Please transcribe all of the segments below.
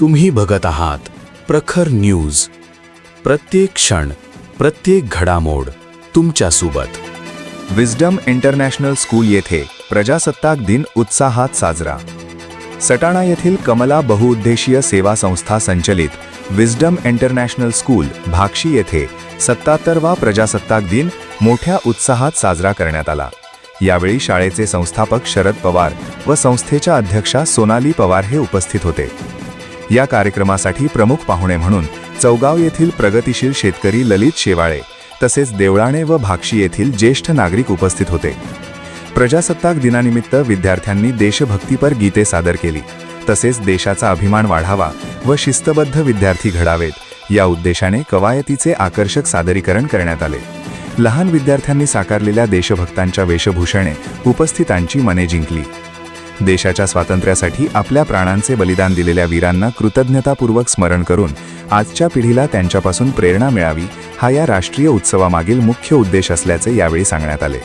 तुम्ही बघत आहात प्रखर न्यूज. प्रत्येक क्षण प्रत्येक घडामोड तुमच्यासोबत. विजडम इंटरनॅशनल स्कूल येथे प्रजासत्ताक दिन उत्साहात साजरा. सटाणा येथील कमला बहुउद्देशीय सेवा संस्था संचलित विजडम इंटरनॅशनल स्कूल भाक्षी येथे सत्ताहत्तरवा प्रजासत्ताक दिन मोठ्या उत्साहात साजरा करण्यात आला. यावेळी शाळेचे संस्थापक शरद पवार व संस्थेच्या अध्यक्षा सोनाली पवार हे उपस्थित होते. या कार्यक्रमासाठी प्रमुख पाहुणे म्हणून चौगाव येथील प्रगतिशील शेतकरी ललित शेवाळे तसेच देवळाणे व भाक्षी येथील ज्येष्ठ नागरिक उपस्थित होते. प्रजासत्ताक दिनानिमित्त विद्यार्थ्यांनी देशभक्तीपर गीते सादर केली. तसेच देशाचा अभिमान वाढावा व शिस्तबद्ध विद्यार्थी घडावेत या उद्देशाने कवायतीचे आकर्षक सादरीकरण करण्यात आले. लहान विद्यार्थ्यांनी साकारलेल्या देशभक्तांच्या वेशभूषणे उपस्थितांची मने जिंकली. देशाच्या स्वातंत्र्यासाठी आपल्या प्राणांचे बलिदान दिलेल्या वीरांना कृतज्ञतापूर्वक स्मरण करून आजच्या पिढीला त्यांच्यापासून प्रेरणा मिळावी हा या राष्ट्रीय उत्सवामागील मुख्य उद्देश असल्याचे यावेळी सांगण्यात आले.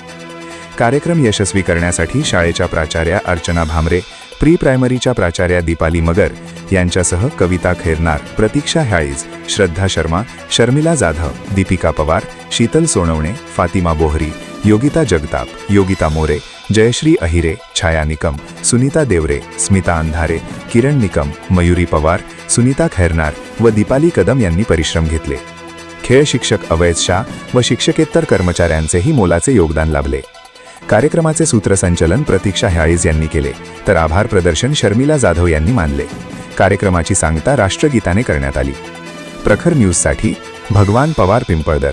कार्यक्रम यशस्वी करण्यासाठी शाळेच्या प्राचार्या अर्चना भामरे प्री प्रायमरीच्या प्राचार्या दीपाली मगर यांच्यासह कविता खेरनार प्रतीक्षा हॅळीज श्रद्धा शर्मा शर्मिला जाधव दीपिका पवार शीतल सोनवणे फातिमा बोहरी योगिता जगताप योगिता मोरे जयश्री अहिरे छाया निकम सुनीता देवरे स्मिता अंधारे किरण निकम मयुरी पवार सुनीता खैरनार व दीपाली कदम यांनी परिश्रम घेतले. खेळ शिक्षक अवैध शाह व शिक्षकेतर कर्मचाऱ्यांचेही मोलाचे योगदान लाभले. कार्यक्रमाचे सूत्रसंचलन प्रतीक्षा ह्याळीज यांनी केले तर आभार प्रदर्शन शर्मिला जाधव यांनी मानले. कार्यक्रमाची सांगता राष्ट्रगीताने करण्यात आली. प्रखर न्यूजसाठी भगवान पवार पिंपळदर.